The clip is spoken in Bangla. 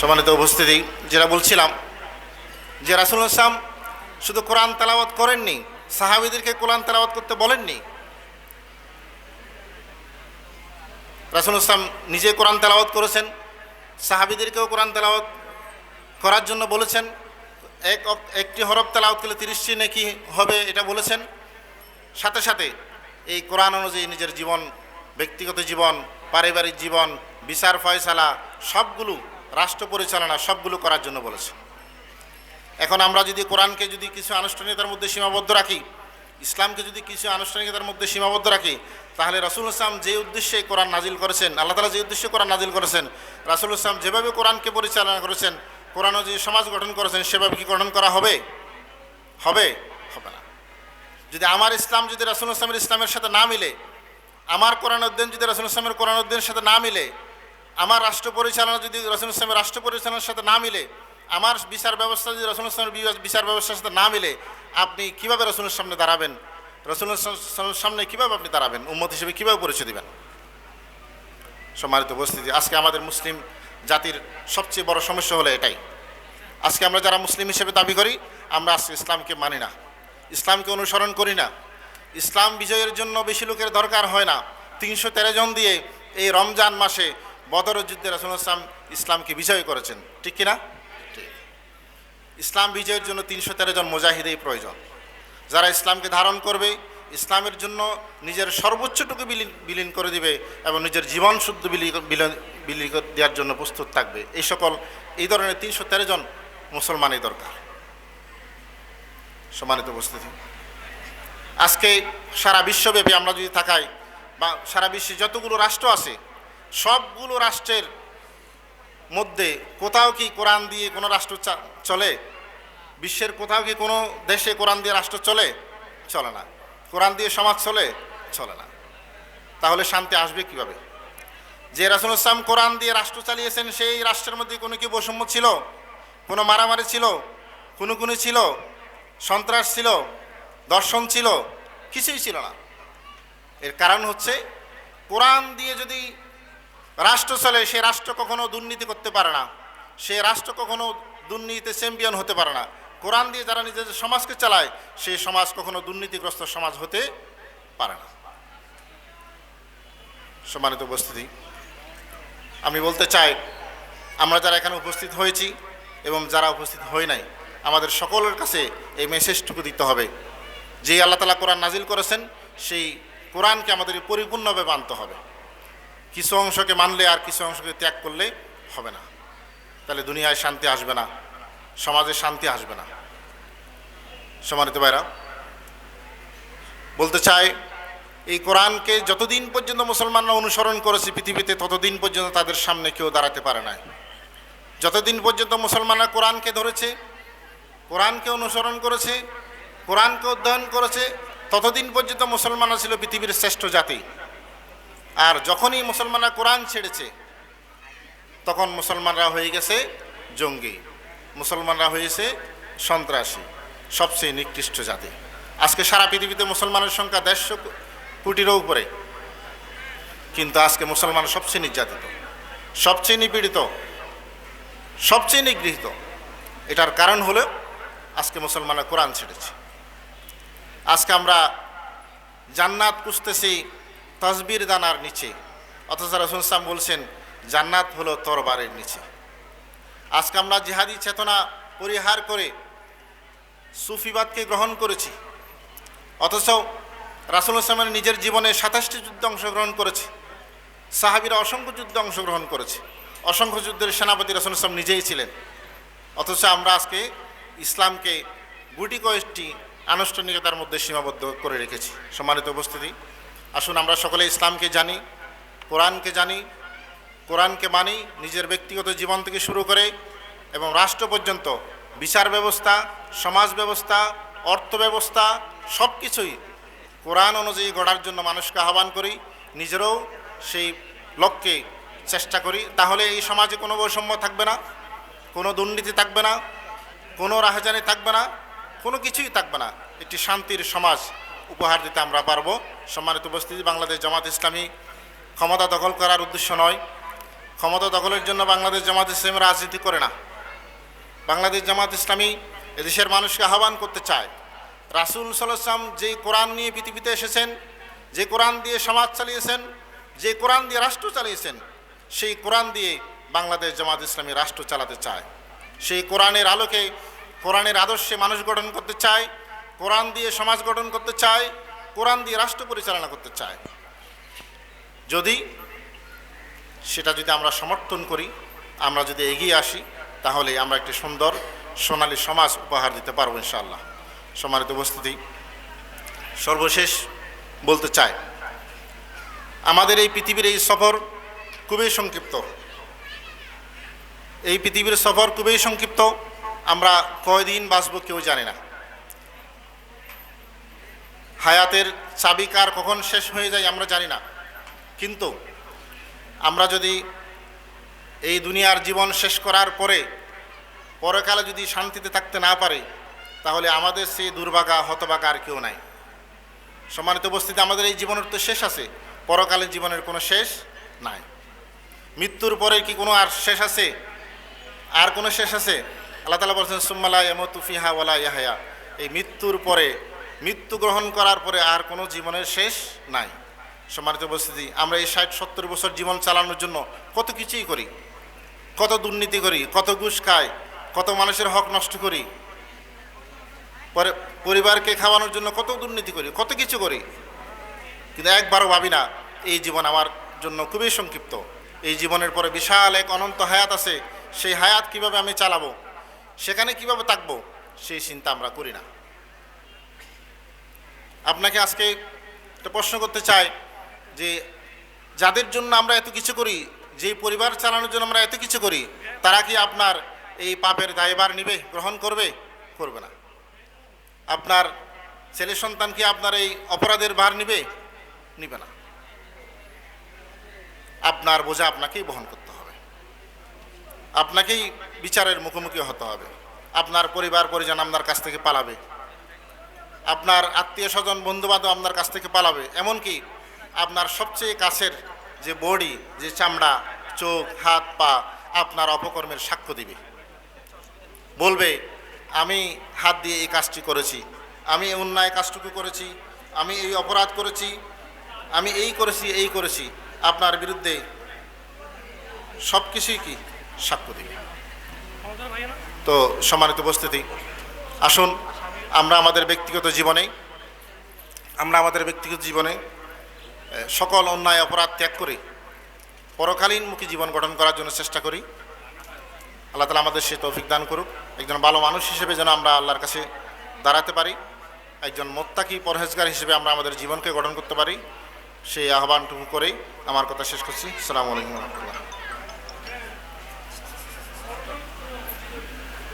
সম্মানিত উপস্থিতি, যেটা বলছিলাম যে রাসুল ইসলাম শুধু কোরআন তেলাওয়াত করেননি, সাহাবিদেরকে কোরআন তেলাওয়াত করতে বলেননি। রাসুল ইসলাম নিজে কোরআন তেলাওয়াত করেছেন, সাহাবিদেরকেও কোরআন তেলাওয়াত করার জন্য বলেছেন। এক একটি হরফ তেলাওয়াত করলে তিরিশটি নাকি হবে এটা বলেছেন। সাথে সাথে এই কোরআন অনুযায়ী নিজের জীবন, ব্যক্তিগত জীবন, পারিবারিক জীবন, বিচার ফয়সালা সবগুলো রাষ্ট্র পরিচালনা সবগুলো করার জন্য বলেছে। এখন আমরা যদি কোরআনকে যদি কিছু আনুষ্ঠানিকতার মধ্যে সীমাবদ্ধ রাখি, ইসলামকে যদি কিছু আনুষ্ঠানিকতার মধ্যে সীমাবদ্ধ রাখি, তাহলে রাসুল ইসলাম যে উদ্দেশ্যে কোরআন নাজিল করেছেন, আল্লাহ তালা যে উদ্দেশ্যে কোরআন নাজিল করেছেন, রাসুল ইসলাম যেভাবে কোরআনকে পরিচালনা করেছেন কোরআন যে সমাজ গঠন করেছেন, সেভাবে কি গঠন করা হবে? হবে? হবে না। যদি আমার ইসলাম যদি রাসুল ইসলামের ইসলামের সাথে না মিলে, আমার কোরআন উদ্দিন যদি রাসুল ইসলামের কোরআন উদ্দিনের সাথে না মিলে আমার রাষ্ট্র পরিচালনা যদি রাসুল ইসলামের রাষ্ট্র পরিচালনার সাথে না মিলে, আমার বিচার ব্যবস্থা যদি রসুল ইসলামের বিচার ব্যবস্থার সাথে না মিলে, আপনি কীভাবে রসুলের সামনে দাঁড়াবেন? রসুলের সামনে কীভাবে আপনি দাঁড়াবেন? উম্মত হিসেবে কীভাবে পরিচয় দিবেন? সম্মানিত উপস্থিতি, আজকে আমাদের মুসলিম জাতির সবচেয়ে বড় সমস্যা হলো এটাই। আজকে আমরা যারা মুসলিম হিসেবে দাবি করি, আমরা আজকে ইসলামকে মানি না। ইসলামকে অনুসরণ করি না। ইসলাম বিজয়ের জন্য বেশি লোকের দরকার হয় না। তিনশো তেরো জন দিয়ে এই রমজান মাসে বদর যুদ্ধে রাসুল ইসলাম ইসলামকে বিজয় করেছেন। ঠিক কিনা? ঠিক। ইসলাম বিজয়ের জন্য তিনশো তেরো জন মুজাহিদেই প্রয়োজন। যারা ইসলামকে ধারণ করবে ইসলামের জন্য নিজের সর্বোচ্চটুকু বিলীন বিলীন করে দিবে এবং নিজের জীবন শুদ্ধ বিলি করে দেওয়ার জন্য প্রস্তুত থাকবে। এই সকল এই ধরনের তিনশো তেরো জন মুসলমানের দরকার। সম্মানিত উপস্থিতি। আজকে সারা বিশ্বব্যাপী আমরা যদি থাকাই বা সারা বিশ্বে যতগুলো রাষ্ট্র আছে সবগুলো রাষ্ট্রের মধ্যে কোথাও কি কোরআন দিয়ে কোনো রাষ্ট্র চলে? বিশ্বের কোথাও কি কোনো দেশে কোরআন দিয়ে রাষ্ট্র চলে? চলে না। কোরআন দিয়ে সমাজ চলে? চলে না। তাহলে শান্তি আসবে কীভাবে? যে রাসুল ইসলাম কোরআন দিয়ে রাষ্ট্র চালিয়েছেন, সেই রাষ্ট্রের মধ্যে কোনো কি বৈষম্য ছিল? কোনো মারামারি ছিল? কোনো কোনো ছিল? সন্ত্রাস ছিল? দর্শন ছিল? কিছুই ছিল না। এর কারণ হচ্ছে, কোরআন দিয়ে যদি রাষ্ট্র চলে, সে রাষ্ট্র কখনো দুর্নীতি করতে পারে না। সে রাষ্ট্র কখনো দুর্নীতিতে চ্যাম্পিয়ন হতে পারে না। কোরআন দিয়ে যারা নিজেদের সমাজকে চালায় সেই সমাজ কখনো দুর্নীতিগ্রস্ত সমাজ হতে পারে না। সম্মানিত উপস্থিতি, আমি বলতে চাই, আমরা যারা এখানে উপস্থিত হয়েছি এবং যারা উপস্থিত হই নাই, আমাদের সকলের কাছে এই মেসেজটুকু দিতে হবে। যে আল্লাহ তালা কোরআন নাজিল করেছেন, সেই কোরআনকে আমাদের পরিপূর্ণভাবে মানতে হবে। কিছু অংশকে মানলে আর কিছু অংশকে ত্যাগ করলে হবে না। তাহলে দুনিয়ায় শান্তি আসবে না, সমাজে শান্তি আসবে না। সম্মানিত ভাইরা, বলতে চাই, এই কোরআনকে যতদিন পর্যন্ত মুসলমানরা অনুসরণ করেছে পৃথিবীতে, ততদিন পর্যন্ত তাদের সামনে কেউ দাঁড়াতে পারে না যতদিন পর্যন্ত মুসলমানরা কোরআনকে ধরেছে, কোরআনকে অনুসরণ করেছে, কোরআনকে অধ্যয়ন করেছে, ততদিন পর্যন্ত মুসলমানরা ছিল পৃথিবীর শ্রেষ্ঠ জাতি। আর যখনই মুসলমানরা কোরআন ছেড়েছে, তখন মুসলমানরা হয়ে গেছে জঙ্গি। মুসলমানরা হয়েছে সন্ত্রাসী, সবচেয়ে নিকৃষ্ট জাতি। আজকে সারা পৃথিবীতে মুসলমানের সংখ্যা দেড়শো কোটিরও উপরে। কিন্তু আজকে মুসলমান সবচেয়ে নির্যাতিত, সবচেয়ে নিপীড়িত, সবচেয়ে নিগৃহীত। এটার কারণ হলো আজকে মুসলমানরা কোরআন ছেড়েছে। আজকে আমরা জান্নাত খুঁজতেছি তসবির দানার নিচে। অথচ রসুল ইসলাম বলছেন, জান্নাত হলো তরবারের নিচে। আজকে আমরা জিহাদি চেতনা পরিহার করে সুফিবাদকে গ্রহণ করেছি। অথচ রাসুল ইসলামের নিজের জীবনে সাতাশটি যুদ্ধে অংশগ্রহণ করেছে। সাহাবিরা অসংখ্য যুদ্ধে অংশগ্রহণ করেছে। অসংখ্য যুদ্ধের সেনাপতি রাসুল ইসলাম নিজেই ছিলেন। অথচ আমরা আজকে ইসলামকে গুটি কয়েকটি আনুষ্ঠানিকতার মধ্যে সীমাবদ্ধ করে রেখেছি। সম্মানিত উপস্থিতি আসুন আমরা সকলে ইসলামকে জানি, কোরআনকে জানি, কোরআনকে মানি, নিজের ব্যক্তিগত জীবন থেকে শুরু করে এবং রাষ্ট্র পর্যন্ত, বিচার ব্যবস্থা, সমাজ ব্যবস্থা, অর্থ ব্যবস্থা সব কিছুই কোরআন অনুযায়ী গড়ার জন্য মানুষকে আহ্বান করি, নিজেরাও সেই লক্ষ্যে চেষ্টা করি। তাহলে এই সমাজে কোনো বৈষম্য থাকবে না, কোনো দুর্নীতি থাকবে না, কোনো রাহাজানি থাকবে না, কোনো কিছুই থাকবে না। একটি শান্তির সমাজ উপহার দিতে আমরা পারব। সম্মানিত উপস্থিতি, বাংলাদেশ জামাত ইসলামী ক্ষমতা দখল করার উদ্দেশ্য নয়। ক্ষমতা দখলের জন্য বাংলাদেশ জামাত ইসলামী রাজনীতি করে না। বাংলাদেশ জামাত ইসলামী এদেশের মানুষকে আহ্বান করতে চায়। রাসুল সাল্লাম যে কোরআন নিয়ে পৃথিবীতে এসেছেন, যে কোরআন দিয়ে সমাজ চালিয়েছেন, যে কোরআন দিয়ে রাষ্ট্র চালিয়েছেন, সেই কোরআন দিয়ে বাংলাদেশ জামাত ইসলামী রাষ্ট্র চালাতে চায়। সেই কোরআনের আলোকে, কোরআনের আদর্শে মানুষ গঠন করতে চায়। কোরআন দিয়ে সমাজ গঠন করতে চায়, কোরআন দিয়ে রাষ্ট্র পরিচালনা করতে চায়। যদি সেটা যদি আমরা সমর্থন করি, আমরা যদি এগিয়ে আসি, তাহলে আমরা একটি সুন্দর সোনালী সমাজ উপহার দিতে পারব ইনশাআল্লাহ। সম্মানিত উপস্থিতি, সর্বশেষ বলতে চাই, আমাদের এই পৃথিবীর এই সফর খুবই সংক্ষিপ্ত। এই পৃথিবীর সফর খুবই সংক্ষিপ্ত, আমরা কয়দিন বাঁচব কেউ জানে না। হায়াতের চাবিকার কখন শেষ হয়ে যায় আমরা জানি না। কিন্তু আমরা যদি এই দুনিয়ার জীবন শেষ করার পরে, পরকালে যদি শান্তিতে থাকতে না পারে, তাহলে আমাদের সেই দুর্ভাগা, হতভাগা আর কেউ নাই। সম্মানিত উপস্থিতি, আমাদের এই জীবনের তো শেষ আছে, পরকালের জীবনের কোনো শেষ নাই। মৃত্যুর পরে কি কোনো আর শেষ আছে? আর কোনো শেষ আছে? আল্লাহ তালা বলছেন সুম্মালা এমতুফিহা ওয়ালা ইয়াহায়া। এই মৃত্যুর পরে মৃত্যু গ্রহণ করার পরে আর কোনো জীবনের শেষ নাই। সম্মানিত উপস্থিতি, আমরা এই ষাট সত্তর বছর জীবন চালানোর জন্য কত কিছুই করি। কত দুর্নীতি করি, কত ঘুষ খাই, কত মানুষের হক নষ্ট করি। পরে পরিবারকে খাওয়ানোর জন্য কত দুর্নীতি করি, কত কিছু করি। কিন্তু একবারও ভাবি না, এই জীবন আমার জন্য খুবই সংক্ষিপ্ত। এই জীবনের পরে বিশাল এক অনন্ত হায়াত আছে, সেই হায়াত কীভাবে আমি চালাবো, সেখানে কীভাবে থাকব, সেই চিন্তা আমরা করি না। আপনাকে আজকে একটা প্রশ্ন করতে চাই যে যাদের জন্য আমরা এত কিছু করি, যে পরিবার চালানোর জন্য আমরা এত কিছু করি, তারা কি আপনার এই পাপের দায়ভার নিবে, গ্রহণ করবে? করবে না। আপনার ছেলে সন্তান কি আপনার এই অপরাধের ভার নিবে? নিবে না। আপনার বোঝা আপনাকেই বহন করতে হবে। আপনাকেই বিচারের মুখোমুখি হতে হবে। আপনার পরিবার পরিজন আপনার কাছ থেকে পালাবে। আপনার আত্মীয় স্বজন, বন্ধুবান্ধব আপনার কাছ থেকে পালাবে। এমনকি আপনার সবচেয়ে কাছের যে বডি, যে চামড়া, চোখ, হাত, পা, আপনার অপকর্মের সাক্ষ্য দিবে। বলবে, আমি হাত দিয়ে এই কাজটি করেছি। আমি এই অন্যায় কাজটুকু করেছি। আমি এই অপরাধ করেছি। আমি এই করেছি এই করেছি। আপনার বিরুদ্ধে সব কিছুই কি সাক্ষ্য দিবে? তো সম্মানিত উপস্থিতি, আসুন আমরা আমাদের ব্যক্তিগত জীবনে, আমরা আমাদের ব্যক্তিগত জীবনে সকল অন্যায় অপরাধ ত্যাগ করে পরকালীন পরকালীনমুখী জীবন গঠন করার জন্য চেষ্টা করি। আল্লাহ তালা আমাদের সে তৌফিক দান করুক। একজন ভালো মানুষ হিসেবে যেন আমরা আল্লাহর কাছে দাঁড়াতে পারি। একজন মোত্তাকি পরহেজগার হিসেবে আমরা আমাদের জীবনকে গঠন করতে পারি। সেই আহ্বানটুকু করেই আমার কথা শেষ করছি। সালামু আলাইকুম রহমতুল্লাহ।